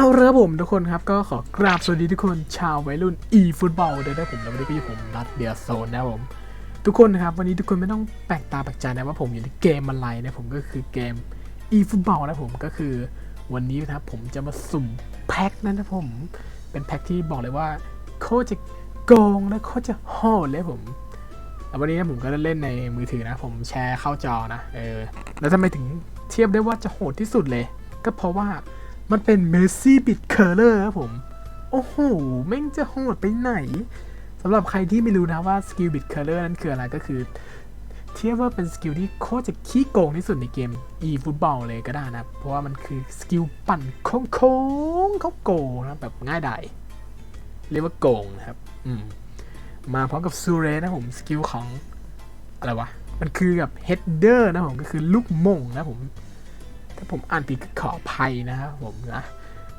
เอาละครับผมทุกคนครับก็ขอกราบสวัสดีทุกคนชาววัยรุ่น e ฟุตบอลด้วยนะผมแล้ววันนี้ก็อยู่ผมนัดเดียโซนนะผม ทุกคนนะครับวันนี้ทุกคนไม่ต้องแปลกตาแปลกใจนะว่าผมอยู่ในเกมอะไรนะผมก็คือเกม e ฟุตบอลนะผมก็คือวันนี้นะครับผมจะมาสุ่มแพ็คนั่นนะผมเป็นแพ็คที่บอกเลยว่าโคจะโกงและโคจะโหดเลยผมแล้ววันนี้นะผมก็ได้เล่นในมือถือนะ ผมแชร์เข้าจอนะเออแล้วทำไมถึงเทียบได้ว่าจะโหดที่สุดเลย ก็เพราะว่า มันเป็นเมสซี่บิดเคอร์เลอร์ครับผม โอ้โหแม่งจะโหดไปไหนสำหรับใครที่ไม่รู้นะว่าสกิลบิดเคอร์เลอร์นั้นคืออะไรก็คือ เทียบว่าเป็นสกิลที่โคตรจะขี้โกงที่สุดในเกม e ฟุตบอลเลยก็ได้นะ เพราะว่ามันคือสกิลปั่นโค้งๆเขาโกงนะแบบง่ายดายเรียกว่าโกงนะครับ อืมมาพร้อมกับซูเรนะผมสกิลของ อะไรวะ มันคือกับเฮดเดอร์นะผมก็คือลูกมงนะผม ถ้าผมอ่านผิดก็ขออภัยนะครับผมนะ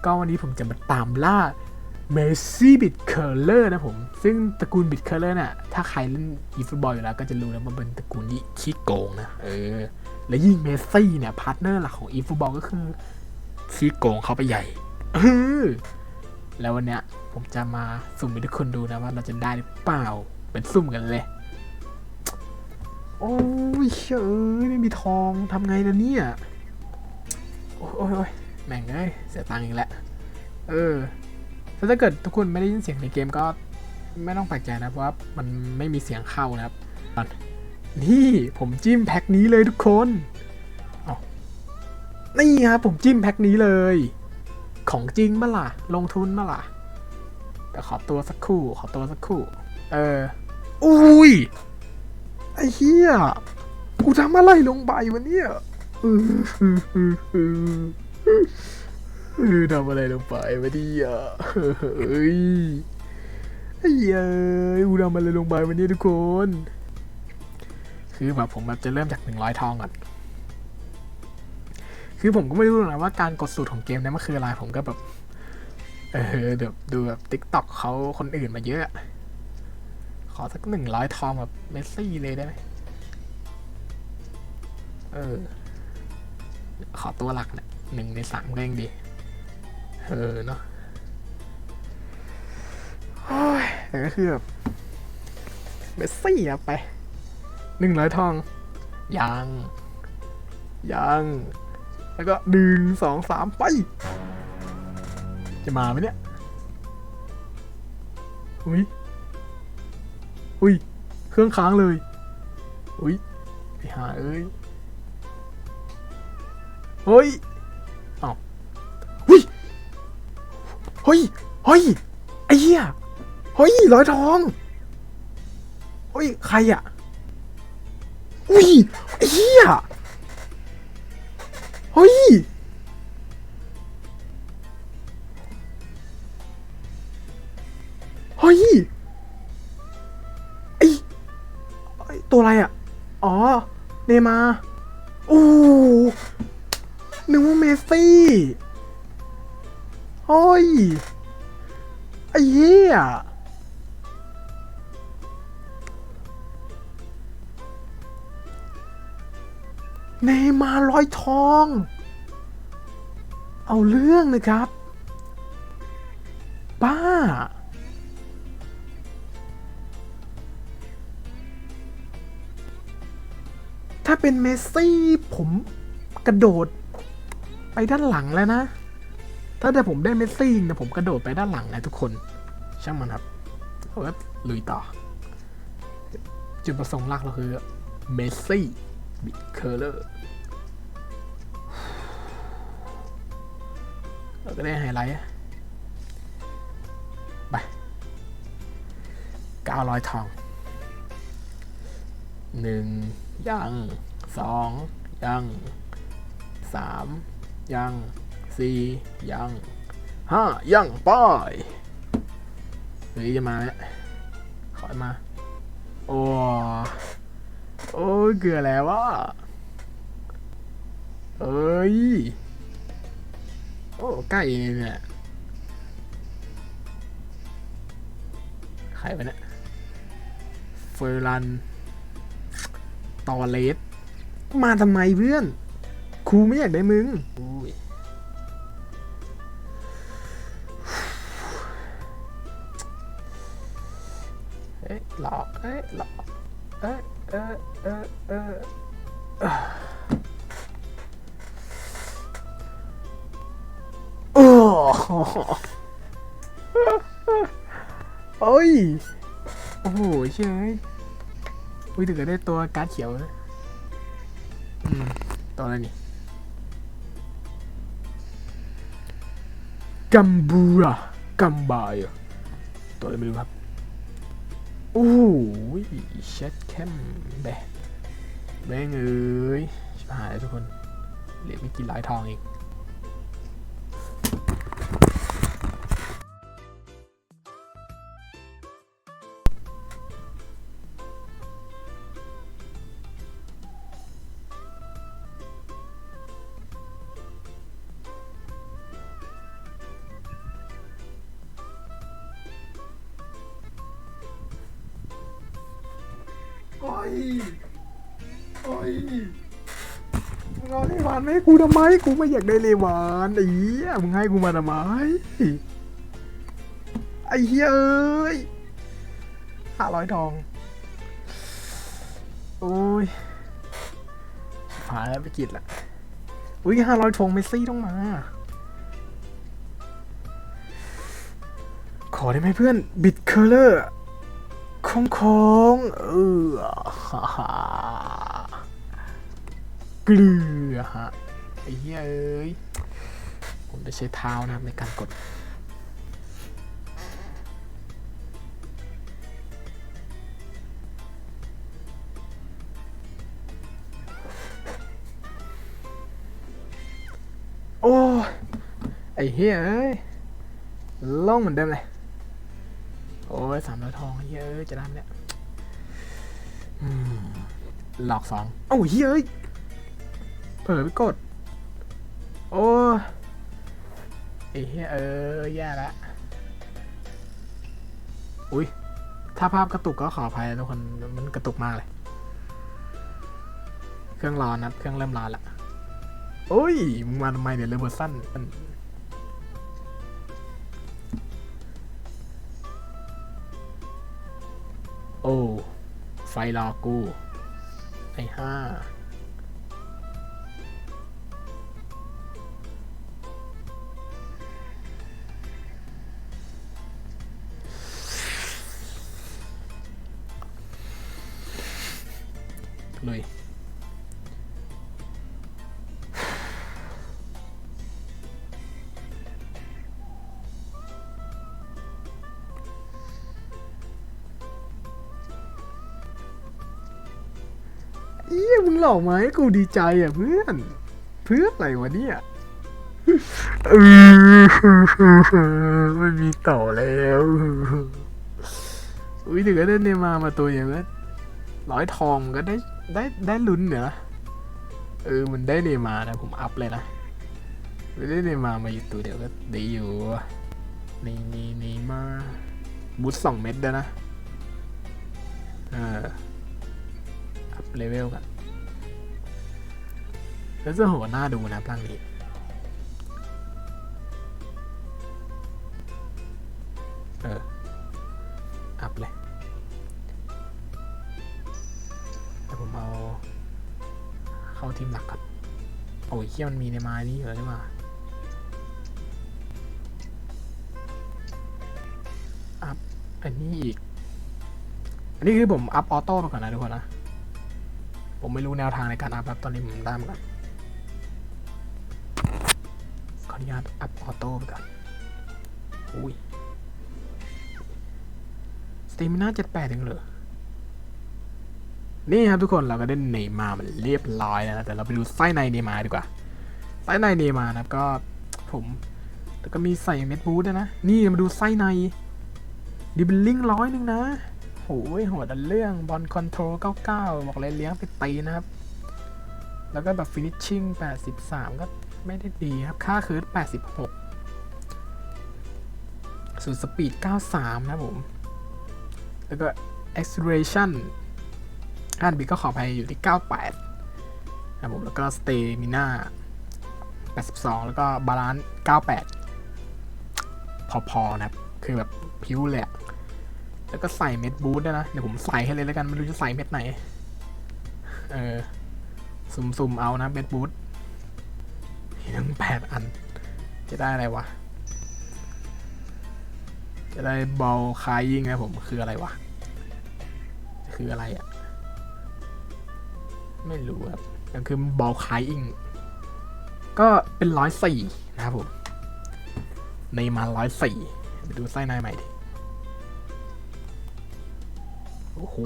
ก็วันนี้ผมจะมาตามล่าเมสซี่บิดเคอร์เลอร์นะผม ซึ่งตระกูลบิดเคอร์เลอร์น่ะ ถ้าใครเล่นอีฟุตบอลอยู่แล้วก็จะรู้นะว่าเป็นตระกูลที่ขี้โกงนะ เออ และยิ่งเมสซี่เนี่ย พาร์ทเนอร์หลักของอีฟุตบอลก็คือขี้โกงเขาไปใหญ่เออแล้ววันเนี้ยผมจะมาสุ่มให้ทุกคนดูนะว่าเราจะได้หรือเปล่า เป็นสุ่มกันเลย โอ้ยเชื่ยเอยไม่มีทองทำไงล่ะเนี่ย โอ้ยโอ้ยแม่งเอ้ยเสียตังค์อีกแล้ว เออถ้าเกิดทุกคนไม่ได้ยินเสียงในเกมก็ไม่ต้องแปลกใจนะเพราะว่ามันไม่มีเสียงเข้านะครับ นี่ผมจิ้มแพ็คนี้เลยทุกคนเอานี่ครับผมจิ้มแพ็คนี้เลย ของจริงปะล่ะ ลงทุนปะล่ะแต่ขอตัวสักครู่ขอตัวสักครู่ เออ อุ้ย ไอ้เหี้ย กูทำอะไรลงไปวะเนี่ย เออทำอะไรลงไปวะเนี่ยเฮ้ยไอ้เหี้ยกูทำอะไรลงไปวะเนี่ยทุกคน คือแบบผมแบบจะเริ่มจากหนึ่งร้อยทองก่อนคือผมก็ไม่รู้นะว่าการกดสูตรของเกมนี้มันคืออะไรผมก็แบบ เออเดี๋ยวดูแบบติ๊กต็อกเขาคนอื่นมาเยอะ ขอสักหนึ่งร้อยทองแบบเมสซี่เลยได้ไหมเออ ขอตัวหลักเนี่ยหนึ่งในสามก็ยังดี เออเนาะโอ้ยแต่ก็คือแบบเมสซี่อะไปหนึ่งร้อยทองยังยังแล้วก็หนึ่งสองสามไป จะมาไหมเนี่ย อุ้ยอุ้ย เครื่องค้างเลย อุ้ยไปหาเอ้ย เฮ้ยเอ้าเฮ้ย เฮ้ย เฮ้ย ไอ้เหี้ย เฮ้ยร้อยทอง เฮ้ย ใครอะอุ้ยไอ้เหี้ย เฮ้ย เฮ้ย ไอ้ ตัวอะไรอะ อ๋อ เนมา ไอ้เหี้ยเนย์มาร์ร้อยทอง เอาเรื่องนะครับ บ้า ถ้าเป็นเมสซี่ผมกระโดดไปด้านหลังแล้วนะ ถ้าแต่ผมได้เมสซี่นี่ยผมกระโดดไปด้านหลังนะทุกคน ช่างมันครับเอาละลุยต่อ จุดประสงค์หลักเราคือเมสซี่บิดเคอร์เลอร์เราก็ได้ไฮไลท์ไปเก้าร้อยทองหนึ่งยังสองยังสามยัง สี่ยังห้ายังป้ายเฮ้ยจะมาแล้วขอให้มา โอ้โอ้เกือแล้วว่าเอ้ย โอ้ใกล้เนี่ยใครไปเนี่ยเฟอร์รันตอเลสมาทำไมเพื่อนครูไม่อยากได้มึงอุ้ โอ้ย โอ้โหเชยอุ้ยถึงกับได้ตัวการ์ดเขียวนะอืมตัวอะไรนี่กัมบูรากัมบายตัวอะไรไม่รู้ครับ โอ้ยเช็ดแคมแบะแม่งเอ้ยชิบหายแล้วทุกคน เหลือไม่กี่หลายทองอีก โอ้ยโอ้ยมึงเอาเลวานมาให้กูทำไม กูไม่อยากได้เลวานไอ้เหี้ยมึงให้กูมาทำไม ไอ้เหี้ยเอ้ยห้าร้อยทอง โอ้ยหายแล้วไปกิดละอุ้ยห้าร้อยทองเมสซี่ต้องมา ขอได้ไหมเพื่อน บิดเคอร์เลอร์ งคงเออฮ่าฮ่าเกลือฮะไอ้เหี้ยเอ้ยผมได้ใช้เท้านะครับในการกดโอ้ไอ้เหี้ยเอ้ยล่องเหมือนเดิมเลย โอ้ยสามร้อยทองเยอ้ยจะได้ไหมเนี่ยหลอกสองเอ้าเฮ้ยเอ้ยเผลอไปกด โอ้ยไอ้เฮ้ยเอ้ยแย่ละอุ้ยถ้าภาพกระตุกก็ขออภัยทุกคนมันกระตุกมากเลย เครื่องร้อนนะเครื่องเริ่มร้อนละโอ้ยมึงมาทำไมเนี่ยเรเวอร์สั้น ไฟรอกู ไอ้ห้าเลย เอี้ยมึงหลอกมาให้กูดีใจอะเพื่อน เพื่อนอะไรวะเนี่ยเออไม่มีต่อแล้วอุ้ยถึงก็ได้เนมามาตัวอย่างนั้นร้อยทองก็ได้ได้ได้ลุ้นเนี่ยนะเออมันได้เนมานะผมอัพเลยนะไม่ได้เนมามาอยู่ตัวเดียวก็ดีอยู่นี่นี่นี่มาบูทสองเม็ดเด้วนะ เอออัพ เลเวลกันแล้วจะโหหน้าดูนะพลังนี้เออ อัพเลยแต่ผมเอา เข้าทีมหลักก่อนโอ้ยเฮียมันมีในไม้นี้อยู่แล้วใช่ไหมอัพอันนี้อีก อันนี้คือผมอัพออโต้ไปก่อนนะทุกคนนะ ผมไม่รู้แนวทางในการอัพครับตอนนี้ผมได้มาก่อนขออนุญาตอัพออโต้ไปก่อนอุ้ยสเตมิน่าเจ็ดแปดถึงเหรอ นี่ครับทุกคนเราก็ได้เนมามันเรียบร้อยแล้วนะแต่เราไปดูไส้ในเนมาดีกว่า ไส้ในเนมานะครับก็ผมแล้วก็มีใส่เม็ดบูทด้วยนะ นี่มาดูไส้ในดิบลิงร้อยหนึ่งนะ โอ้ยหดอันเรื่องบอลคอนโทรล99 บอกเลยเลี้ยงไปตีนะครับ แล้วก็แบบฟินิชชิ่ง83 ก็ไม่ได้ดีครับ ค่าคืน86 ส่วนสปีด 93 นะผม แล้วก็ acceleration อันบีก็ขออภัยอยู่ที่ 98 นะผมแล้วก็ stamina 82 แล้วก็บาลานซ์98 พอๆนะครับ คือแบบพิ้วเลยอะ แล้วก็ใส่เม็ดบูทด้วยนะ เดี๋ยวผมใส่ให้เลยแล้วกัน ไม่รู้จะใส่เม็ดไหน เออ สุ่มๆ เอานะเม็ดบูทมีทั้งแปดอัน จะได้อะไรวะ จะได้บอลคายยิงนะผม คืออะไรวะ คืออะไรอะ่ะ ไม่รู้ครับก็คือบอลคายอิงก็เป็นร้อยสี่นะครับผม ในมาร้อยสี่ไปดูไส้ในใหม่ดิ โอ้โห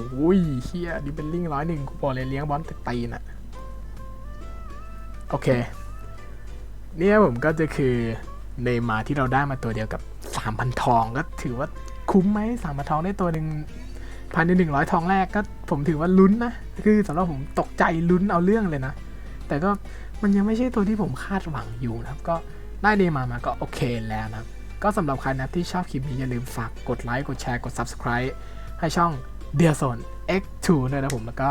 เฮียดิเป็นลิงร้อยหนึ่งกูบอกเลยเลี้ยงบอลตีนอะโอเค เนี่ยผมก็จะคือเนมาที่เราได้มาตัวเดียวกับสามพันทองก็ถือว่าคุ้มไหมสามพันทองได้ตัวหนึ่งภายในหนึ่งร้อยทองแรกก็ผมถือว่าลุ้นนะ คือสำหรับผมตกใจลุ้นเอาเรื่องเลยนะ แต่ก็มันยังไม่ใช่ตัวที่ผมคาดหวังอยู่นะครับ ก็ได้เนมามาก็โอเคแล้วนะก็สำหรับใครนะที่ชอบคลิปนี้อย่าลืมฝากกดไลค์กดแชร์กด Subscribe ให้ช่อง เดียโซน X2 ด้วยนะผมแล้วก็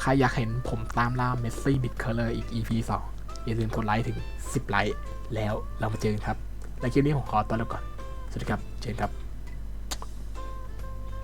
ใครอยากเห็นผมตามล่าเมสซี่บิดเคอร์เลอร์อีก EP 2 อย่าลืมกดไลค์ถึง 10 ไลค์แล้วเรามาเจอกันครับ และคลิปนี้ผมขอตัวลาก่อน สวัสดีครับ เจนครับ